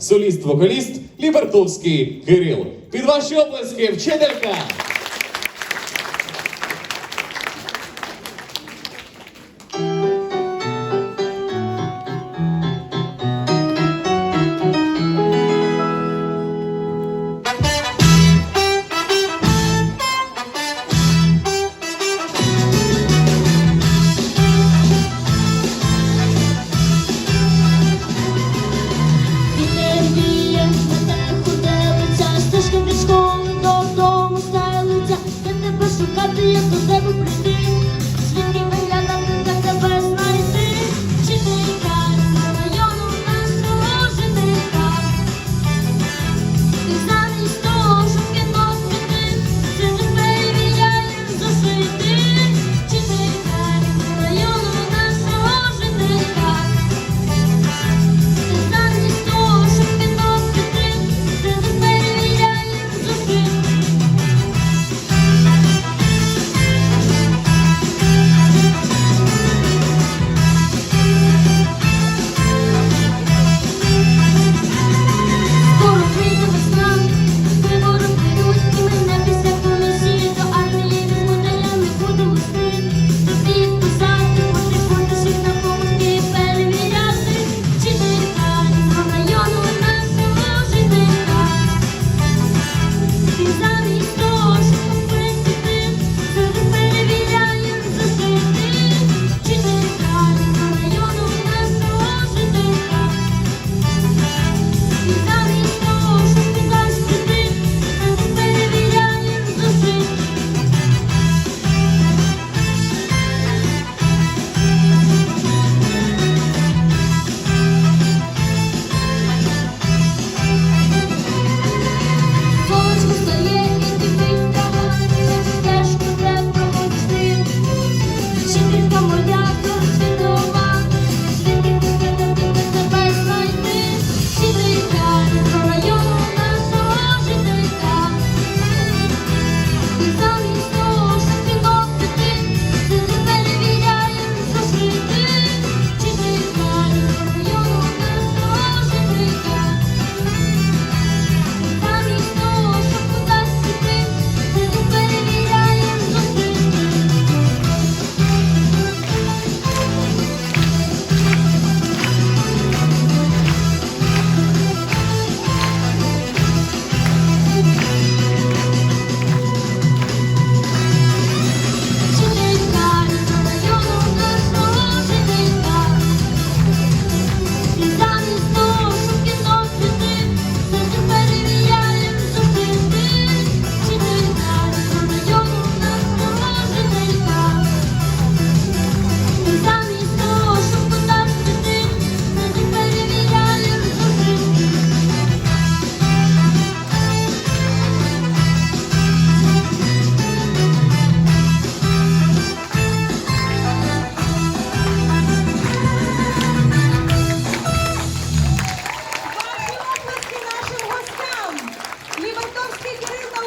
соліст-вокаліст Лібертовський Кирил. Під ваші оплески вчителька. Eu tu devo.